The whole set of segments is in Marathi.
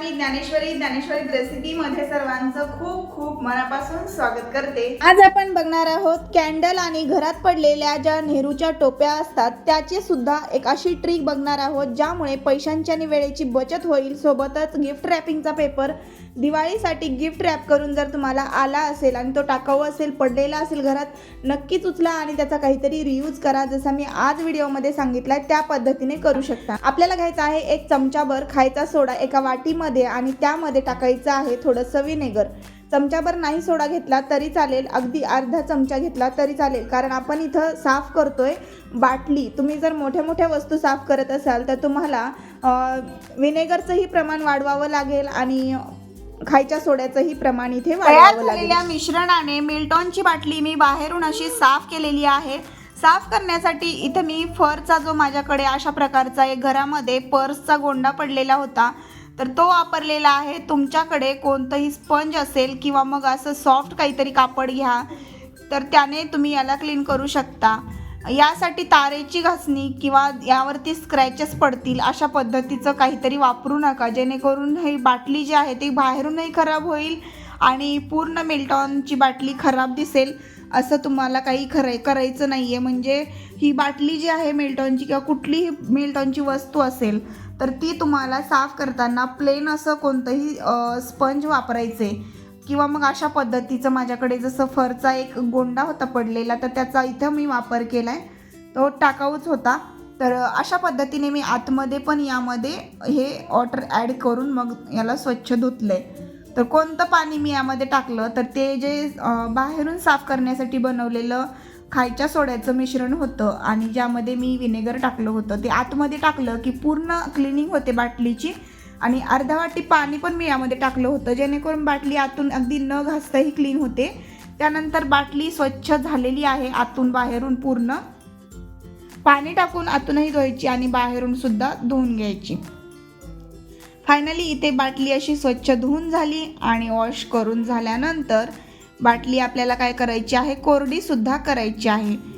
मी ज्ञानेश्वरी ज्ञानेश्वरी रेसिपीमध्ये सर्वांचं खूप खूप मनापासून स्वागत करते. आज आपण बघणार आहोत कॅन्डल आणि घरात पडलेल्या ज्या नेहरूच्या टोप्या असतात त्याची सुद्धा एक अशी ट्रिक बघणार आहोत ज्यामुळे पैशांची आणि वेळेची बचत होईल. सोबतच गिफ्ट रॅपिंगचा पेपर दिवाळीसाठी गिफ्ट रॅप करून जर तुम्हाला आला असेल आणि तो टाकाऊ असेल पडलेला असेल घरात नक्कीच उचला आणि त्याचा काहीतरी रियूज करा. जसं मी आज व्हिडिओमध्ये सांगितलं आहे त्या पद्धतीने करू शकता. आपल्याला घ्यायचा आहे एक चमचाभर खायचा सोडा एका वाटीमध्ये आणि त्यामध्ये टाकायचं आहे थोडंसं विनेगर चमचाभर नाही सोडा घेतला तरी चालेल अगदी अर्धा चमचा घेतला तरी चालेल. कारण आपण इथं साफ करतोय बाटली. तुम्ही जर मोठ्या मोठ्या वस्तू साफ करत असाल तर तुम्हाला विनेगरचंही प्रमाण वाढवावं लागेल आणि खायच्या सोड्याचंही प्रमाण इथे वाढवावं लागेल. मिश्रणाने मिल्टॉनची बाटली मी बाहेरून अशी साफ केलेली आहे. साफ करण्यासाठी इथं मी फरचा जो माझ्याकडे अशा प्रकारचा एक घरामध्ये पर्सचा गोंडा पडलेला होता तर तो वापरलेला आहे. तुमच्याकडे कोणतंही स्पंज असेल किंवा मग असं सॉफ्ट काहीतरी कापड घ्या तर त्याने तुम्ही याला क्लीन करू शकता. यासाठी तारेची घासणी किंवा यावरती स्क्रॅचेस पडतील अशा पद्धतीचं काहीतरी वापरू नका. जेणेकरून ही बाटली जी आहे ती बाहेरूनही खराब होईल आणि पूर्ण मिल्टॉनची बाटली खराब दिसेल. असं तुम्हाला काही खरं करायचं नाही आहे म्हणजे ही बाटली जी आहे मिल्टॉनची किंवा कुठलीही मिल्टॉनची वस्तू असेल तर ती तुम्हाला साफ करताना प्लेन असं कोणतंही स्पंज वापरायचे किंवा मग अशा पद्धतीचं माझ्याकडे जसं फरचा एक गोंडा होता पडलेला तर त्याचा इथं मी वापर केला आहे तो टाकाऊच होता. तर अशा पद्धतीने मी आतमध्ये पण यामध्ये हे वॉटर ॲड करून मग याला स्वच्छ धुतलं आहे तर कोणतं पाणी मी यामध्ये टाकलं तर ते जे बाहेरून साफ करण्यासाठी बनवलेलं खायच्या सोड्याचं मिश्रण होतं आणि ज्यामध्ये मी विनेगर टाकलं होतं. ते आतमध्ये टाकलं की पूर्ण क्लिनिंग होते बाटलीची. आणि अर्धा वाटी पाणी पण मी यामध्ये टाकलं होतं. जेणेकरून बाटली आतून अगदी न घासताही क्लीन होते. त्यानंतर बाटली स्वच्छ झालेली आहे आतून बाहेरून पूर्ण. पाणी टाकून आतूनही धुवायची आणि बाहेरून सुद्धा धुवून घ्यायची. फायनली इथे बाटली अशी स्वच्छ धुवून झाली आणि वॉश करून झाल्यानंतर बाटली आपल्याला काय करायची आहे? कोरडी सुद्धा करायची आहे.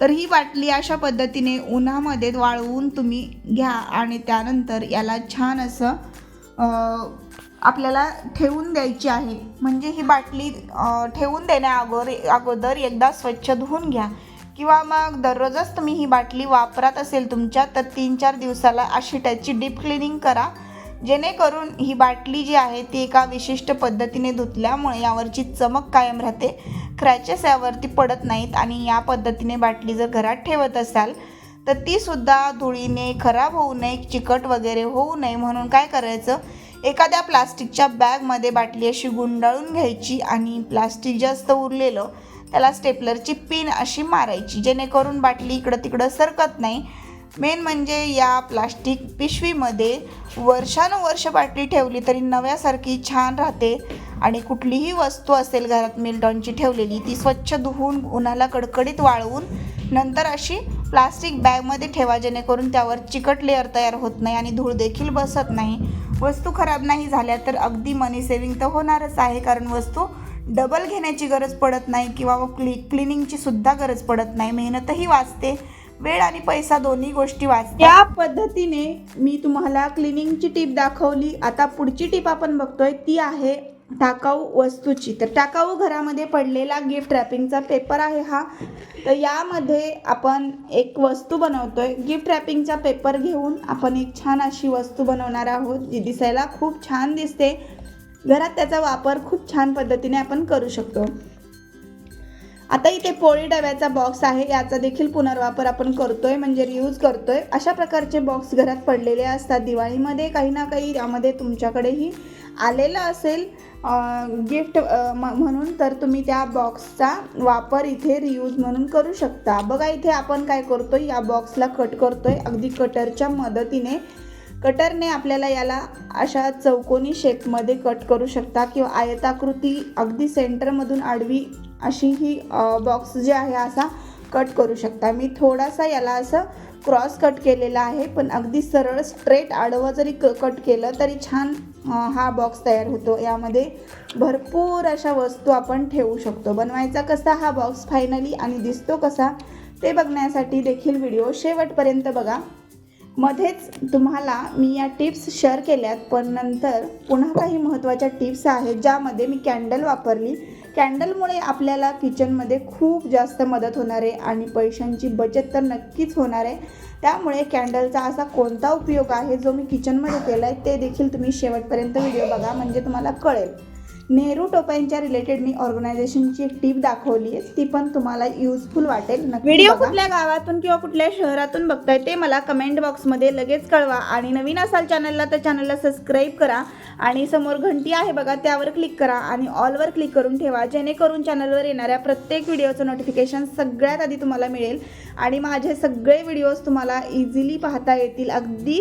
तर ही बाटली अशा पद्धतीने उन्हामध्ये वाळवून तुम्ही घ्या आणि त्यानंतर याला छान असं आपल्याला ठेवून द्यायची आहे. म्हणजे ही बाटली ठेवून देण्या अगोदर अगोदर एकदा स्वच्छ धुवून घ्या. किंवा मग दररोजच तुम्ही ही बाटली वापरत असेल तुमच्या तर तीन चार दिवसाला अशी त्याची डीप क्लिनिंग करा. जेणेकरून ही बाटली जी आहे ती एका विशिष्ट पद्धतीने धुतल्यामुळे यावरची चमक कायम राहते. क्रॅचेस यावरती पडत नाहीत आणि या पद्धतीने बाटली जर घरात ठेवत असाल तर तीसुद्धा धुळीने खराब होऊ नये चिकट वगैरे होऊ नये म्हणून काय करायचं? एखाद्या प्लास्टिकच्या बॅगमध्ये बाटली अशी गुंडाळून घ्यायची आणि प्लास्टिक जास्त उरलेलं त्याला स्टेपलरची पिन अशी मारायची जेणेकरून बाटली इकडं तिकडं सरकत नाही मेन म्हणजे या प्लास्टिक पिशवीमध्ये वर्षानुवर्ष बाटली ठेवली तरी नव्यासारखी छान राहते आणि कुठलीही वस्तू असेल घरात मिल्टॉनची ठेवलेली ती स्वच्छ धुवून उन्हाला कडकडीत वाळवून नंतर अशी प्लास्टिक बॅगमध्ये ठेवा जेणेकरून त्यावर चिकट लेअर तयार होत नाही आणि धूळ देखील बसत नाही. वस्तू खराब नाही झाल्या तर अगदी मनी सेविंग तर होणारच आहे कारण वस्तू डबल घेण्याची गरज पडत नाही किंवा क्लि क्ली क्लिनिंगची सुद्धा गरज पडत नाही. मेहनतही वाचते वेळ आणि पैसा दोन्ही गोष्टी वाचतात. या पद्धतीने मी तुम्हाला क्लिनिंगची टीप दाखवली. आता पुढची टीप आपण बघतोय ती आहे टाकाऊ वस्तूची. तर टाकाऊ घरामध्ये पडलेला गिफ्ट रॅपिंगचा पेपर आहे हा. तर यामध्ये आपण एक वस्तू बनवतोय. गिफ्ट रॅपिंगचा पेपर घेऊन आपण एक छान अशी वस्तू बनवणार आहोत जी दिसायला खूप छान दिसते. घरात त्याचा वापर खूप छान पद्धतीने आपण करू शकतो. आता इथे पोळी डब्याचा बॉक्स आहे. याचा देखील पुनर्वापर आपण करतोय म्हणजे रियूज करतोय. अशा प्रकारचे बॉक्स घरात पडलेले असतात. दिवाळीमध्ये काही ना काही यामध्ये तुमच्याकडेही आलेलं असेल गिफ्ट म्हणून तर तुम्ही त्या बॉक्सचा वापर इथे रियूज म्हणून करू शकता. बघा इथे आपण काय करतोय? या बॉक्सला कट करतोय. अगदी कटरच्या मदतीने कटरने आपल्याला याला अशा चौकोनी शेपमध्ये कट करू शकता किंवा आयताकृती अगदी सेंटरमधून आडवी अशी ही बॉक्स जे आहे असा कट करू शकता. मी थोडासा याला असं क्रॉस कट केलेला आहे पण अगदी सरळ स्ट्रेट आडवं जरी क कट केलं तरी छान हा बॉक्स तयार होतो. यामध्ये भरपूर अशा वस्तू आपण ठेवू शकतो. बनवायचा कसा हा बॉक्स फायनली आणि दिसतो कसा ते बघण्यासाठी देखील व्हिडिओ शेवटपर्यंत बघा. मध्येच तुम्हाला मी या टिप्स शेअर केल्यात पण नंतर पुन्हा काही महत्त्वाच्या टिप्स आहेत ज्यामध्ये मी कॅन्डल वापरली. कॅन्डलमुळे आपल्याला किचनमध्ये खूप जास्त मदत होणार आहे आणि पैशांची बचत तर नक्कीच होणार आहे. त्यामुळे कॅन्डलचा असा कोणता उपयोग आहे जो मी किचनमध्ये केला आहे ते देखील तुम्ही शेवटपर्यंत व्हिडिओ बघा म्हणजे तुम्हाला कळेल. नेहरू टोप्यांच्या रिलेटेड मी ऑर्गनायझेशनची एक टीप दाखवली आहे. ती पण तुम्हाला युजफुल वाटेल. व्हिडिओ कुठल्या गावातून किंवा कुठल्या शहरातून बघताय ते मला कमेंट बॉक्समध्ये लगेच कळवा. आणि नवीन असाल चॅनलला तर चॅनलला सबस्क्राईब करा. आणि समोर घंटी आहे बघा त्यावर क्लिक करा. आणि ऑलवर क्लिक करून ठेवा. जेणेकरून चॅनलवर येणाऱ्या प्रत्येक व्हिडिओचं नोटिफिकेशन सगळ्यात आधी तुम्हाला मिळेल. आणि माझे सगळे व्हिडिओज तुम्हाला इझिली पाहता येतील. अगदी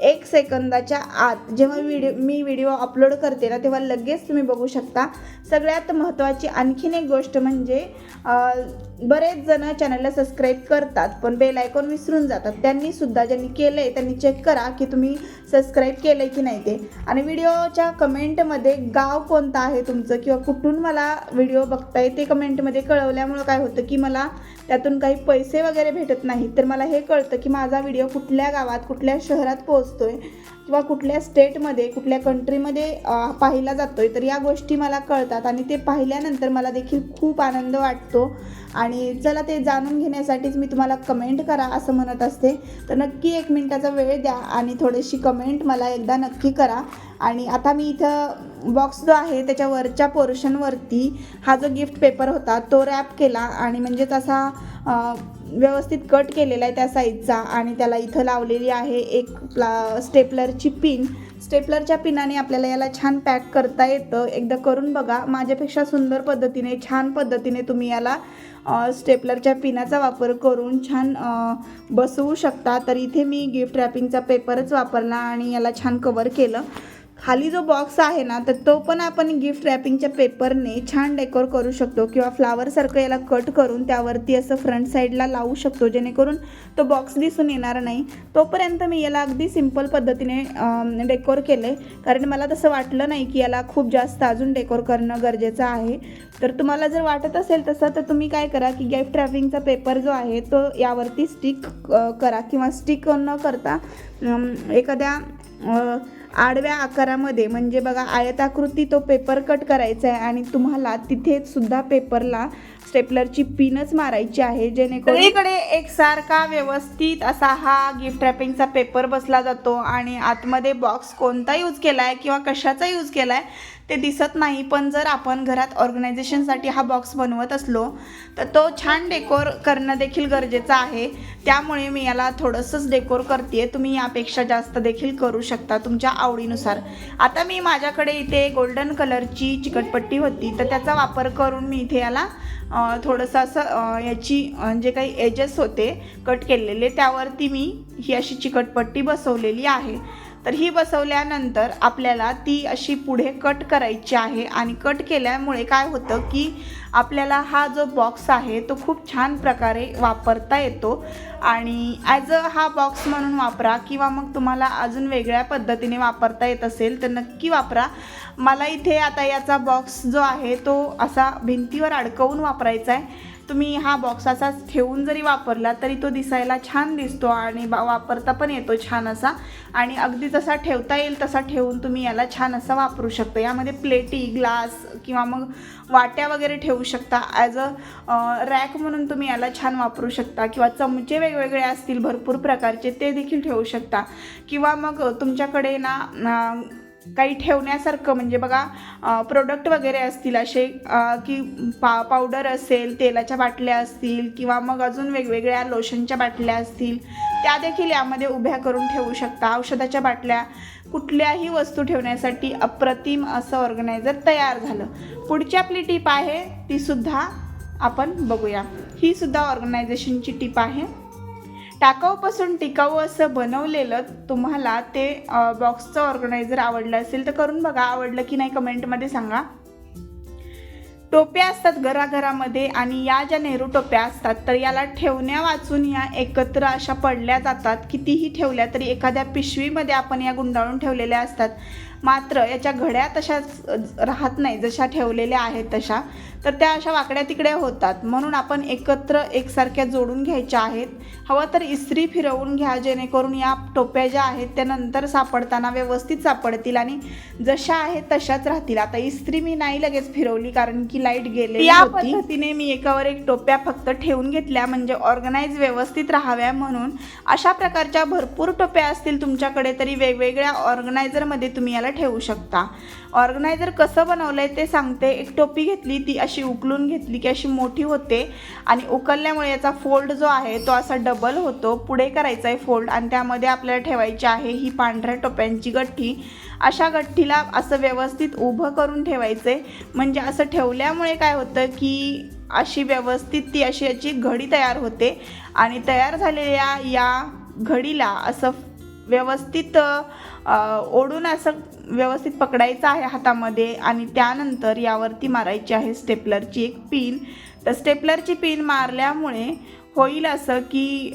एक सेकंदाच्या आत जेव्हा व्हिडिओ मी व्हिडिओ अपलोड करते ना तेव्हा लगेच तुम्ही बघू शकता. सगळ्यात महत्त्वाची आणखीन एक गोष्ट म्हणजे बरेच जण चॅनलला सबस्क्राईब करतात पण बेल आयकॉन विसरून जातात. त्यांनी सुद्धा ज्यांनी केलं आहे त्यांनी चेक करा की तुम्ही सबस्क्राईब केलं आहे की नाही ते. आणि व्हिडिओच्या कमेंटमध्ये गाव कोणतं आहे तुमचं? किंवा कुठून मला व्हिडिओ बघताय? ते कमेंटमध्ये कळवल्यामुळं काय होतं की मला त्यातून काही पैसे वगैरे भेटत नाहीत. तर मला हे कळतं की माझा व्हिडिओ कुठल्या गावात कुठल्या शहरात पोहोचतो आहे किंवा कुठल्या स्टेटमध्ये कुठल्या कंट्रीमध्ये पाहिला जातो आहे तर या गोष्टी मला कळतात आणि ते पाहिल्यानंतर मला देखील खूप आनंद वाटतो. आणि चला ते जाणून घेण्यासाठीच मी तुम्हाला कमेंट करा असं म्हणत असते. तर नक्की एक मिनटाचा वेळ द्या आणि थोडीशी कमेंट मला एकदा नक्की करा. आणि आता मी इथं बॉक्स जो आहे त्याच्या वरच्या पोर्शनवरती हा जो गिफ्ट पेपर होता तो रॅप केला. आणि म्हणजेच असा व्यवस्थित कट केलेला आहे त्या साईजचा आणि त्याला इथं लावलेली आहे एक प्ला स्टेपलरची पिन. स्टेपलरच्या पिनाने आपल्याला याला छान पॅक करता येतं. एकदा करून बघा. माझ्यापेक्षा सुंदर पद्धतीने छान पद्धतीने तुम्ही याला स्टेपलरच्या पिनाचा वापर करून छान बसवू शकता. तर इथे मी गिफ्ट रॅपिंगचा पेपरच वापरला आणि याला छान कवर केलं. खाली जो बॉक्स आहे ना तर तो पण आपण गिफ्ट रॅपिंगच्या पेपरने छान डेकोर करू शकतो किंवा फ्लावरसारखं याला कट करून त्यावरती असं फ्रंट साईडला लावू शकतो जेणेकरून तो बॉक्स दिसून येणार नाही. तोपर्यंत मी याला अगदी सिंपल पद्धतीने डेकोर केले कारण मला तसं वाटलं नाही की याला खूप जास्त अजून डेकोर करणं गरजेचं आहे. तर तुम्हाला जर वाटत असेल तसं तर तुम्ही काय करा की गिफ्ट रॅपिंगचा पेपर जो आहे तो यावरती स्टिक करा किंवा स्टिक न करता एखाद्या आडव्या आकारामध्ये म्हणजे बघा आयताकृती तो पेपर कट करायचा आहे आणि तुम्हाला तिथे सुद्धा पेपरला स्टेपलरची पिनच मारायची आहे जेणेकरून इकडे एकसारखा व्यवस्थित असा हा गिफ्ट रॅपिंगचा पेपर बसला जातो आणि आतमध्ये बॉक्स कोणता यूज केला आहे किंवा कशाचा यूज केला आहे ते दिसत नाही. पण जर आपण घरात ऑर्गनायझेशनसाठी हा बॉक्स बनवत असलो तर तो छान डेकोर करणं देखील गरजेचं आहे. त्यामुळे मी याला थोडंसंच डेकोर करते तुम्ही यापेक्षा जास्त देखील करू शकता. तुमच्या आवडीनुसार. आता मी माझ्याकडे इथे गोल्डन कलरची चिकटपट्टी होती तर त्याचा वापर करून मी इथे याला थोडंसं असं याची जे काही एजेस होते कट केलेले त्यावरती मी ही अशी चिकटपट्टी बसवलेली आहे. तर ही बसवल्यानंतर आपल्याला ती अशी पुढे कट करायची आहे आणि कट केल्यामुळे काय होतं की आपल्याला हा जो बॉक्स आहे तो खूप छान प्रकारे वापरता येतो. आणि ॲज अ हा बॉक्स म्हणून वापरा किंवा मग तुम्हाला अजून वेगळ्या पद्धतीने वापरता येत असेल तर नक्की वापरा. मला इथे आता याचा बॉक्स जो आहे तो असा भिंतीवर अडकवून वापरायचा आहे. तुम्ही हा बॉक्स ठेवून जरी वापरला तरी तो दिसायला छान दिसतो आणि बा वापरता पण येतो छान असा. आणि अगदी जसा ठेवता येईल तसा ठेवून तुम्ही याला छान असा वापरू शकता. यामध्ये प्लेटी ग्लास किंवा मग वाट्या वगैरे ठेवू शकता. ॲज अ रॅक म्हणून तुम्ही याला छान वापरू शकता. किंवा चमचे वेगवेगळे असतील भरपूर प्रकारचे ते देखील ठेवू शकता. किंवा मग तुमच्याकडे ना काही ठेवण्यासारखं म्हणजे बघा प्रोडक्ट वगैरे असतील असे की पा पावडर असेल तेलाच्या बाटल्या असतील किंवा मग अजून वेगवेगळ्या लोशनच्या बाटल्या असतील त्या देखील यामध्ये उभ्या करून ठेवू शकता. औषधाच्या बाटल्या कुठल्याही वस्तू ठेवण्यासाठी अप्रतिम असं ऑर्गनायझर तयार झालं. पुढची आपली टीप आहे तीसुद्धा आपण बघूया. ही सुद्धा ऑर्गनायझेशनची टीप आहे. टाकाऊपासून टिकाऊ असं बनवलेलं तुम्हाला ते बॉक्सचं ऑर्गनायझर आवडलं असेल तर करून बघा. आवडलं की नाही कमेंटमध्ये सांगा. टोप्या असतात घराघरामध्ये आणि या ज्या नेहरू टोप्या असतात तर याला ठेवण्या वाचून या एकत्र अशा पडल्या जातात. कितीही ठेवल्या तरी एखाद्या पिशवीमध्ये आपण या गुंडाळून ठेवलेल्या असतात. मात्र याच्या घड्या तशाच राहत नाही. जशा ठेवलेल्या आहेत तशा. तर त्या अशा वाकड्या तिकड्या होतात. म्हणून आपण एकत्र एकसारख्या जोडून घ्यायच्या आहेत. हवं तर इस्त्री फिरवून घ्या जेणेकरून या टोप्या ज्या आहेत त्या नंतर सापडताना व्यवस्थित सापडतील आणि जशा आहेत तशाच राहतील. आता इस्त्री मी नाही लगेच फिरवली कारण की लाइट गेले या पद्धतीने मी एकावर एक टोप्या फक्त ठेवून घेतल्या म्हणजे ऑर्गनाईज व्यवस्थित राहाव्या म्हणून. अशा प्रकारच्या भरपूर टोप्या असतील तुमच्याकडे तरी वेगवेगळ्या ऑर्गनायझरमध्ये तुम्ही याला ठेवू शकता. ऑर्गनायझर कसं बनवलं आहे ते सांगते. एक टोपी घेतली ती अशी उकलून घेतली की अशी मोठी होते आणि उकलल्यामुळे याचा फोल्ड जो आहे तो असा डबल होतो. पुढे करायचा आहे फोल्ड आणि त्यामध्ये आपल्याला ठेवायची आहे ही पांढऱ्या टोप्यांची गठ्ठी. अशा गठ्ठीला असं व्यवस्थित उभं करून ठेवायचं आहे म्हणजे असं ठेवल्यामुळे काय होतं की अशी व्यवस्थित ती अशी याची घडी तयार होते आणि तयार झालेल्या या घडीला असं व्यवस्थित ओढून असं व्यवस्थित पकडायचं आहे हातामध्ये आणि त्यानंतर यावरती मारायची आहे स्टेपलरची एक पिन. तर स्टेपलरची पिन मारल्यामुळे होईल असं की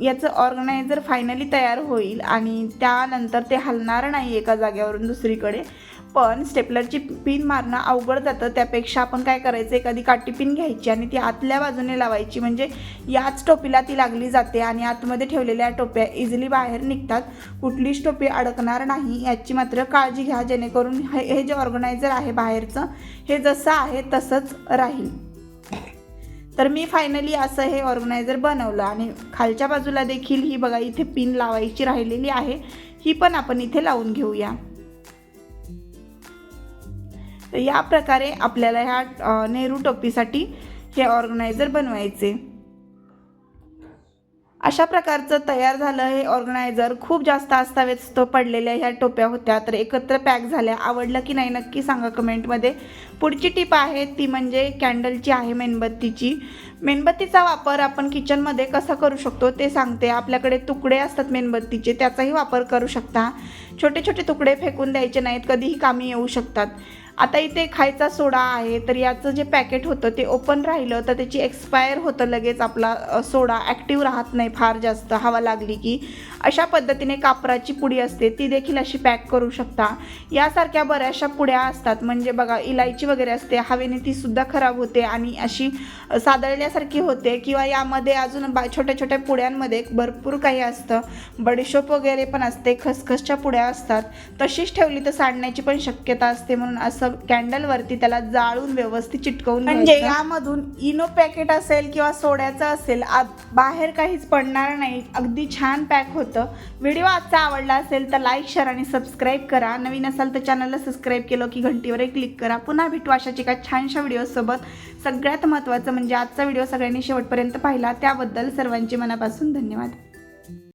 याचं ऑर्गनायझर फायनली तयार होईल आणि त्यानंतर ते हलणार नाही एका जागेवरून दुसरीकडे. पण स्टेपलरची पिन मारणं अवघड जातं. त्यापेक्षा आपण काय करायचं? एखादी काठी पिन घ्यायची आणि ती आतल्या बाजूने लावायची. म्हणजे याच टोपीला ती लागली जाते आणि आतमध्ये ठेवलेल्या टोप्या इझिली बाहेर निघतात. कुठलीच टोपी अडकणार नाही. याची मात्र काळजी घ्या. जेणेकरून हे हे जे ऑर्गनायझर आहे बाहेरचं हे जसं आहे तसंच राहील. तर मी फायनली असं हे ऑर्गनायझर बनवलं आणि खालच्या बाजूला देखील ही बघा इथे पिन लावायची राहिलेली आहे. ही पण आपण इथे लावून घेऊया. तर या प्रकारे आपल्याला ह्या नेहरू टोपीसाठी हे ऑर्गनायझर बनवायचे. अशा प्रकारचं तयार झालं हे ऑर्गनायझर खूप जास्त अस्ताव्यस्त पडलेल्या ह्या टोप्या होत्या. तर एकत्र पॅक झाल्या. आवडलं की नाही नक्की सांगा कमेंटमध्ये. पुढची टीप आहे ती म्हणजे कॅन्डलची आहे मेणबत्तीची. मेणबत्तीचा वापर आपण किचनमध्ये कसा करू शकतो ते सांगते. आपल्याकडे तुकडे असतात मेणबत्तीचे त्याचाही वापर करू शकता. छोटे छोटे तुकडे फेकून द्यायचे नाहीत कधीही कामी येऊ शकतात. आता इथे खायचा सोडा आहे तर याचं जे पॅकेट होतं ते ओपन राहिलं तर त्याची एक्सपायर होतं लगेच आपला सोडा ॲक्टिव्ह राहत नाही फार जास्त हवा लागली की. अशा पद्धतीने कापराची पुडी असते ती देखील अशी पॅक करू शकता. यासारख्या बऱ्याचशा पुड्या असतात म्हणजे बघा इलायची वगैरे असते हवेने ती सुद्धा खराब होते आणि अशी सादळल्यासारखी होते किंवा यामध्ये अजून बा छोट्या छोट्या पुड्यांमध्ये भरपूर काही असतं. बडीशोप वगैरे पण असते खसखसच्या पुड्या असतात. तशीच ठेवली तर सांडण्याची पण शक्यता असते म्हणून असं कॅन्डलवरती त्याला जाळून व्यवस्थित चिटकवून म्हणजे यामधून इनो पॅकेट असेल किंवा सोड्याचं असेल बाहेर काहीच पडणार नाही. अगदी छान पॅक होतं. व्हिडिओ आजचा आवडला असेल तर लाईक शेअर आणि सबस्क्राईब करा. नवीन असाल तर चॅनलला सबस्क्राईब केलं की घंटीवर क्लिक करा. पुन्हा भेटू अशाच एका छानशा व्हिडिओसोबत. सगळ्यात महत्त्वाचं म्हणजे आजचा व्हिडिओ सगळ्यांनी शेवटपर्यंत पाहिला. त्याबद्दल सर्वांचे मनापासून धन्यवाद.